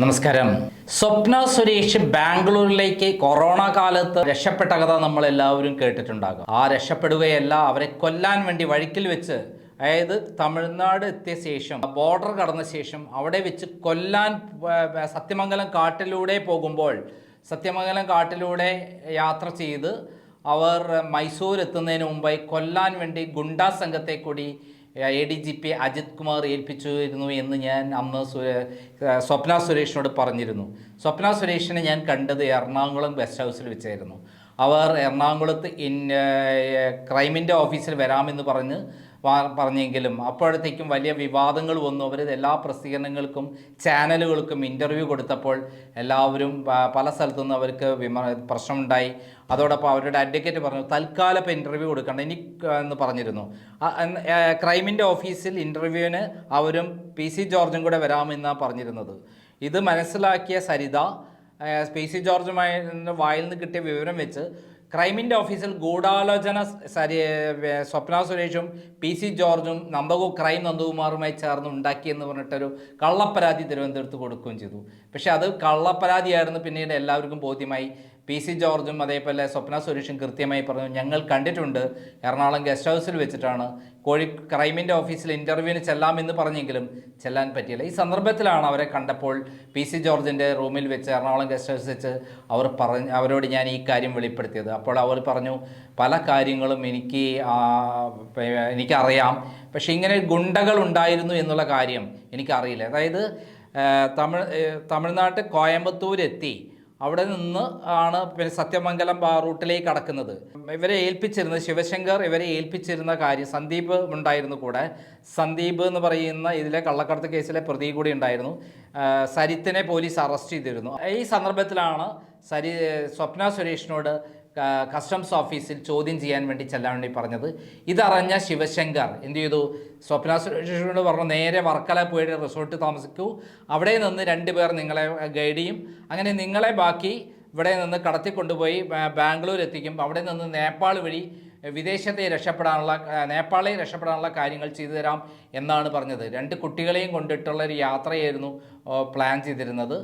നമസ്കാരം. സ്വപ്ന സുരേഷ് ബാംഗ്ലൂരിലേക്ക് കൊറോണ കാലത്ത് രക്ഷപ്പെട്ട കഥ നമ്മൾ എല്ലാവരും കേട്ടിട്ടുണ്ടാകും. ആ രക്ഷപ്പെടുകയല്ല അവരെ കൊല്ലാൻ വേണ്ടി വഴിക്കിൽ വെച്ച് അതായത് തമിഴ്നാട് എത്തിയ ശേഷം ബോർഡർ കടന്ന ശേഷം അവിടെ വെച്ച് കൊല്ലാൻ സത്യമംഗലം കാട്ടിലൂടെ പോകുമ്പോൾ സത്യമംഗലം കാട്ടിലൂടെ യാത്ര ചെയ്ത് അവർ മൈസൂർ എത്തുന്നതിന് മുമ്പായി കൊല്ലാൻ വേണ്ടി ഗുണ്ടാ സംഘത്തെ കൂടി A D G P Ajith Kumar ഏൽപ്പിച്ചിരുന്നു എന്ന് ഞാൻ അന്ന് സ്വപ്ന സുരേഷിനോട് പറഞ്ഞിരുന്നു. സ്വപ്ന സുരേഷിനെ ഞാൻ കണ്ടത് എറണാകുളം ഗസ്റ്റ് ഹൗസിൽ വെച്ചായിരുന്നു. അവർ എറണാകുളത്ത് ഇൻ ക്രൈമിന്റെ ഓഫീസിൽ വരാമെന്ന് പറഞ്ഞ് പറഞ്ഞെങ്കിലും അപ്പോഴത്തേക്കും വലിയ വിവാദങ്ങൾ വന്നു. അവർ എല്ലാ പ്രസിദ്ധീകരണങ്ങൾക്കും ചാനലുകൾക്കും ഇന്റർവ്യൂ കൊടുത്തപ്പോൾ എല്ലാവരും പല സ്ഥലത്തുനിന്ന് അവർക്ക് വിമ പ്രശ്നമുണ്ടായി. അതോടൊപ്പം അവരുടെ അഡ്വക്കേറ്റ് പറഞ്ഞു തൽക്കാലം ഇപ്പോൾ ഇന്റർവ്യൂ കൊടുക്കണം ഇനി എന്ന് പറഞ്ഞിരുന്നു. ക്രൈമിന്റെ ഓഫീസിൽ ഇന്റർവ്യൂവിന് അവരും പി സി ജോർജും കൂടെ വരാമെന്നാണ് പറഞ്ഞിരുന്നത്. ഇത് മനസ്സിലാക്കിയ സരിത പി സി ജോർജുമായി വായിൽ നിന്ന് കിട്ടിയ വിവരം വെച്ച് ക്രൈമിന്റെ ഓഫീസിൽ ഗൂഢാലോചന സ്വപ്ന സുരേഷും പി സി ജോർജും നന്ദകു ക്രൈം നന്ദകുമാറുമായി ചേർന്ന് ഉണ്ടാക്കിയെന്ന് പറഞ്ഞിട്ടൊരു കള്ളപ്പരാതി തിരുവനന്തപുരത്ത് കൊടുക്കുകയും ചെയ്തു. പക്ഷേ അത് കള്ളപ്പരാതിയായിരുന്നു. പിന്നീട് എല്ലാവർക്കും ബോധ്യമായി. പി സി ജോർജും അതേപോലെ സ്വപ്ന സുരേഷും കൃത്യമായി പറഞ്ഞു ഞങ്ങൾ കണ്ടിട്ടുണ്ട്. എറണാകുളം ഗസ്റ്റ് ഹൗസിൽ വെച്ചിട്ടാണ്. കോഴി ക്രൈമിന്റെ ഓഫീസിൽ ഇന്റർവ്യൂവിന് ചെല്ലാമെന്ന് പറഞ്ഞെങ്കിലും ചെല്ലാൻ പറ്റിയില്ല. ഈ സന്ദർഭത്തിലാണ് അവരെ കണ്ടപ്പോൾ പി സി ജോർജിന്റെ റൂമിൽ വെച്ച് എറണാകുളം ഗസ്റ്റ് ഹൗസിൽ വെച്ച് അവർ പറഞ്ഞ് അവരോട് ഞാൻ ഈ കാര്യം വെളിപ്പെടുത്തിയത്. അപ്പോൾ അവർ പറഞ്ഞു പല കാര്യങ്ങളും എനിക്ക് എനിക്കറിയാം. പക്ഷേ ഇങ്ങനെ ഗുണ്ടകൾ ഉണ്ടായിരുന്നു എന്നുള്ള കാര്യം എനിക്കറിയില്ല. അതായത് തമിഴ് തമിഴ്നാട്ട് കോയമ്പത്തൂരെത്തി. അവിടെ നിന്ന് ആണ് പിന്നെ സത്യമംഗലം റൂട്ടിലേക്ക് കടക്കുന്നത്. ഇവരെ ഏൽപ്പിച്ചിരുന്ന ശിവശങ്കർ ഇവരെ ഏൽപ്പിച്ചിരുന്ന കാര്യം സന്ദീപ് ഉണ്ടായിരുന്നു കൂടെ. സന്ദീപ് എന്ന് പറയുന്ന ഇതിലെ കള്ളക്കടത്ത് കേസിലെ പ്രതി കൂടി ഉണ്ടായിരുന്നു. സരിത്തിനെ പോലീസ് അറസ്റ്റ് ചെയ്തിരുന്നു. ഈ സന്ദർഭത്തിലാണ് സരി സ്വപ്ന സുരേഷിനോട് കസ്റ്റംസ് ഓഫീസിൽ ചോദ്യം ചെയ്യാൻ വേണ്ടി ചെല്ലാൻ വേണ്ടി പറഞ്ഞത്. ഇതറിഞ്ഞ ശിവശങ്കർ എന്ത് ചെയ്തു? സ്വപ്ന സുരേഷിനോട് പറഞ്ഞു നേരെ വർക്കല പോയിട്ട് റിസോർട്ട് താമസിക്കൂ. അവിടെ നിന്ന് രണ്ടുപേർ നിങ്ങളെ ഗൈഡ് ചെയ്യും. അങ്ങനെ നിങ്ങളെ ബാക്കി ഇവിടെ നിന്ന് കടത്തിക്കൊണ്ടുപോയി കൊണ്ടുപോയി ബാംഗ്ലൂർ എത്തിക്കും. അവിടെ നിന്ന് നേപ്പാൾ വഴി വിദേശത്തെ രക്ഷപ്പെടാനുള്ള നേപ്പാളെ രക്ഷപ്പെടാനുള്ള കാര്യങ്ങൾ ചെയ്തു തരാം എന്നാണ് പറഞ്ഞത്. രണ്ട് കുട്ടികളെയും കൊണ്ടിട്ടുള്ള ഒരു യാത്രയായിരുന്നു പ്ലാൻ ചെയ്തിരുന്നത്.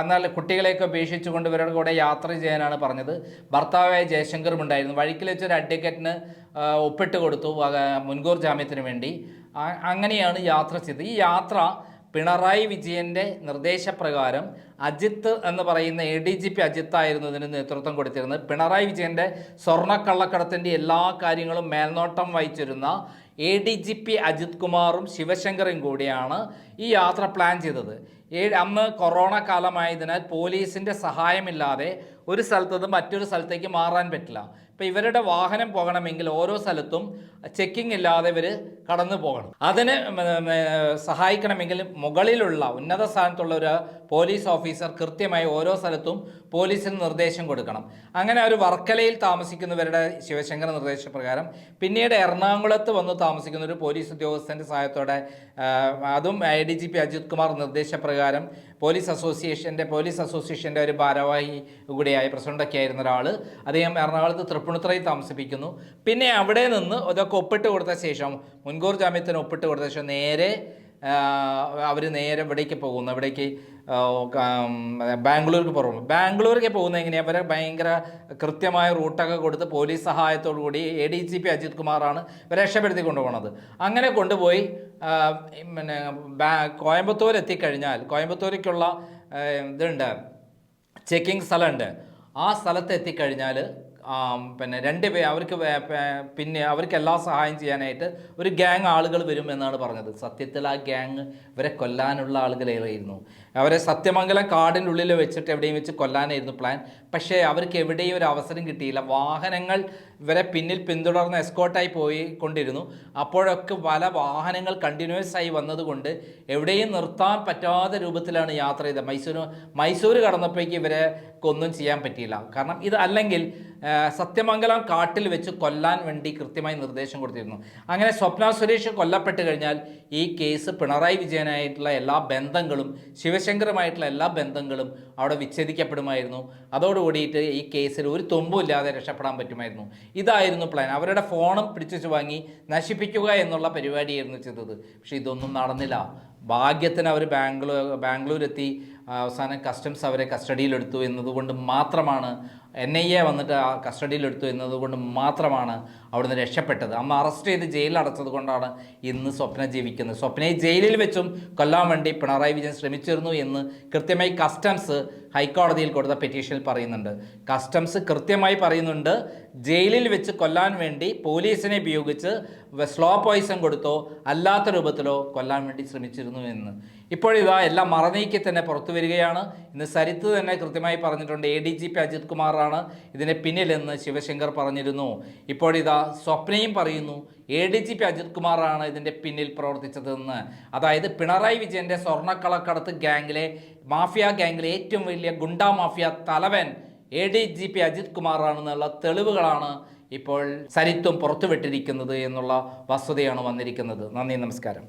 എന്നാൽ കുട്ടികളെയൊക്കെ ഉപേക്ഷിച്ചുകൊണ്ട് ഇവരുടെ കൂടെ യാത്ര ചെയ്യാനാണ് പറഞ്ഞത്. ഭർത്താവായ ജയശങ്കറും ഉണ്ടായിരുന്നു. വഴിക്കിൽ വെച്ചൊരു അഡ്വക്കേറ്റിന് ഒപ്പിട്ട് കൊടുത്തു മുൻകൂർ ജാമ്യത്തിന് വേണ്ടി. അങ്ങനെയാണ് യാത്ര ചെയ്തത്. ഈ യാത്ര പിണറായി വിജയന്റെ നിർദ്ദേശപ്രകാരം അജിത്ത് എന്ന് പറയുന്ന എ ഡി ജി പി അജിത്തായിരുന്നു ഇതിന് നേതൃത്വം കൊടുത്തിരുന്നത്. പിണറായി വിജയന്റെ സ്വർണക്കള്ളക്കടത്തിന്റെ എല്ലാ കാര്യങ്ങളും മേൽനോട്ടം വഹിച്ചിരുന്ന A D G P Ajith കുമാറും ശിവശങ്കറും കൂടിയാണ് ഈ യാത്ര പ്ലാൻ ചെയ്തത്. ഏ അന്ന് കൊറോണ കാലമായതിനാൽ പോലീസിന്റെ സഹായമില്ലാതെ ഒരു സ്ഥലത്ത് നിന്ന് മറ്റൊരു സ്ഥലത്തേക്ക് മാറാൻ പറ്റില്ല. ഇപ്പം ഇവരുടെ വാഹനം പോകണമെങ്കിൽ ഓരോ സ്ഥലത്തും ചെക്കിംഗ് ഇല്ലാതെ ഇവർ കടന്നു പോകണം. അതിന് സഹായിക്കണമെങ്കിൽ മുകളിലുള്ള ഉന്നത സ്ഥാനത്തുള്ള ഒരു പോലീസ് ഓഫീസർ കൃത്യമായി ഓരോ സ്ഥലത്തും പോലീസിന് നിർദ്ദേശം കൊടുക്കണം. അങ്ങനെ ഒരു വർക്കലയിൽ താമസിക്കുന്നവരുടെ ശിവശങ്കർ നിർദ്ദേശപ്രകാരം പിന്നീട് എറണാകുളത്ത് വന്ന് താമസിക്കുന്ന ഒരു പോലീസ് ഉദ്യോഗസ്ഥന്റെ സഹായത്തോടെ അതും I D G P Ajith Kumar നിർദ്ദേശപ്രകാരം പോലീസ് അസോസിയേഷന്റെ പോലീസ് അസോസിയേഷന്റെ ഒരു ഭാരവാഹി കൂടിയായ പ്രസിഡന്റൊക്കെ ആയിരുന്ന ഒരാൾ അദ്ദേഹം എറണാകുളത്ത് തൃപ്പൂണിത്തുറയിൽ താമസിപ്പിക്കുന്നു. പിന്നെ അവിടെ നിന്ന് ഇതൊക്കെ ഒപ്പിട്ട് കൊടുത്ത ശേഷം മുൻകൂർ ജാമ്യത്തിന് ഒപ്പിട്ട് കൊടുത്ത ശേഷം നേരെ അവർ നേരെ ഇവിടേക്ക് പോകുന്നു. ഇവിടേക്ക് ബാംഗ്ലൂർക്ക് പോകുന്നു ബാംഗ്ലൂർക്ക് പോകുന്നത് എങ്ങനെയാണ് അവരെ ഭയങ്കര കൃത്യമായ റൂട്ടൊക്കെ കൊടുത്ത് പോലീസ് സഹായത്തോടു കൂടി A D G P Ajith കുമാറാണ് ഇവരെ രക്ഷപ്പെടുത്തി കൊണ്ടുപോകുന്നത് അങ്ങനെ കൊണ്ടുപോയി പിന്നെ കോയമ്പത്തൂർ എത്തിക്കഴിഞ്ഞാൽ കോയമ്പത്തൂരേക്കുള്ള ഇതുണ്ട്. ചെക്കിംഗ് സ്ഥലമുണ്ട്. ആ സ്ഥലത്ത് എത്തിക്കഴിഞ്ഞാൽ പിന്നെ രണ്ട് പേ അവർക്ക് പിന്നെ അവർക്ക് എല്ലാ സഹായം ചെയ്യാനായിട്ട് ഒരു ഗ്യാങ് ആളുകൾ വരും എന്നാണ് പറഞ്ഞത്. സത്യത്തിൽ ആ ഗ്യാങ് ഇവരെ കൊല്ലാനുള്ള ആളുകളായിരുന്നു അവരെ സത്യമംഗലം കാടിന്റെ ഉള്ളിൽ വെച്ചിട്ട് എവിടെയും വെച്ച് കൊല്ലാനായിരുന്നു പ്ലാൻ. പക്ഷേ അവർക്ക് എവിടെയും ഒരു അവസരം കിട്ടിയില്ല. വാഹനങ്ങൾ ഇവരെ പിന്നിൽ പിന്തുടർന്ന് എസ്കോട്ടായി പോയി കൊണ്ടിരുന്നു. അപ്പോഴൊക്കെ പല വാഹനങ്ങൾ കണ്ടിന്യൂസ് ആയി വന്നതുകൊണ്ട് എവിടെയും നിർത്താൻ പറ്റാത്ത രൂപത്തിലാണ് യാത്ര ചെയ്തത്. മൈസൂർ മൈസൂർ കടന്നപ്പോഴേക്ക് ഇവരെ ഒന്നും ചെയ്യാൻ പറ്റിയില്ല. കാരണം ഇത് അല്ലെങ്കിൽ സത്യമംഗലം കാട്ടിൽ വെച്ച് കൊല്ലാൻ വേണ്ടി കൃത്യമായി നിർദ്ദേശം കൊടുത്തിരുന്നു. അങ്ങനെ സ്വപ്ന സുരേഷ് കൊല്ലപ്പെട്ട് കഴിഞ്ഞാൽ ഈ കേസ് പിണറായി വിജയനായിട്ടുള്ള എല്ലാ ബന്ധങ്ങളും ശിവശങ്കറുമായിട്ടുള്ള എല്ലാ ബന്ധങ്ങളും അവിടെ വിച്ഛേദിക്കപ്പെടുമായിരുന്നു. അതോടുകൂടിയിട്ട് ഈ കേസിൽ ഒരു തുമ്പും ഇല്ലാതെ രക്ഷപ്പെടാൻ പറ്റുമായിരുന്നു. ഇതായിരുന്നു പ്ലാൻ അവരുടെ ഫോണും പിടിച്ചു വാങ്ങി നശിപ്പിക്കുക എന്നുള്ള പരിപാടിയായിരുന്നു ചെയ്തത്. പക്ഷേ ഇതൊന്നും നടന്നില്ല. ഭാഗ്യത്തിന് അവർ ബാംഗ്ലൂർ ബാംഗ്ലൂരെത്തി അവസാനം കസ്റ്റംസ് അവരെ കസ്റ്റഡിയിലെടുത്തു എന്നതുകൊണ്ട് മാത്രമാണ് എൻ ഐ എ വന്നിട്ട് ആ കസ്റ്റഡിയിലെടുത്തു എന്നതുകൊണ്ട് മാത്രമാണ് അവിടുന്ന് രക്ഷപ്പെട്ടത്. അമ്മ അറസ്റ്റ് ചെയ്ത് ജയിലിൽ അടച്ചത് കൊണ്ടാണ് ഇന്ന് സ്വപ്ന ജീവിക്കുന്നത്. സ്വപ്നയെ ജയിലിൽ വെച്ചും കൊല്ലാൻ വേണ്ടി പിണറായി വിജയൻ ശ്രമിച്ചിരുന്നു എന്ന് കൃത്യമായി കസ്റ്റംസ് ഹൈക്കോടതിയിൽ കൊടുത്ത പെറ്റീഷനിൽ പറയുന്നുണ്ട്. കസ്റ്റംസ് കൃത്യമായി പറയുന്നുണ്ട് ജയിലിൽ വെച്ച് കൊല്ലാൻ വേണ്ടി പോലീസിനെ ഉപയോഗിച്ച് സ്ലോ പോയിസൺ കൊടുത്തോ അല്ലാത്ത രൂപത്തിലോ കൊല്ലാൻ വേണ്ടി ശ്രമിച്ചിരുന്നു എന്ന്. ഇപ്പോഴിതാ എല്ലാം മറനീക്കി തന്നെ പുറത്തു വരികയാണ്. ഇന്ന് സരിത്ത് തന്നെ കൃത്യമായി പറഞ്ഞിട്ടുണ്ട് A D G P Ajith കുമാറാണ് ഇതിന് പിന്നിലെന്ന് ശിവശങ്കർ പറഞ്ഞിരുന്നു. ഇപ്പോഴിതാ സ്വപ്നയും പറയുന്നു A D G P Ajith കുമാറാണ് ഇതിന്റെ പിന്നിൽ പ്രവർത്തിച്ചതെന്ന്. അതായത് പിണറായി വിജയന്റെ സ്വർണക്കളക്കടത്ത് ഗ്യാങ്ങിലെ മാഫിയ ഗ്യാങ്ങിലെ ഏറ്റവും വലിയ ഗുണ്ടാ മാഫിയ തലവൻ A D G P Ajith കുമാറാണെന്നുള്ള തെളിവുകളാണ് ഇപ്പോൾ സരിത്വം പുറത്തുവിട്ടിരിക്കുന്നത് എന്നുള്ള വസ്തുതയാണ് വന്നിരിക്കുന്നത്. നന്ദി നമസ്കാരം.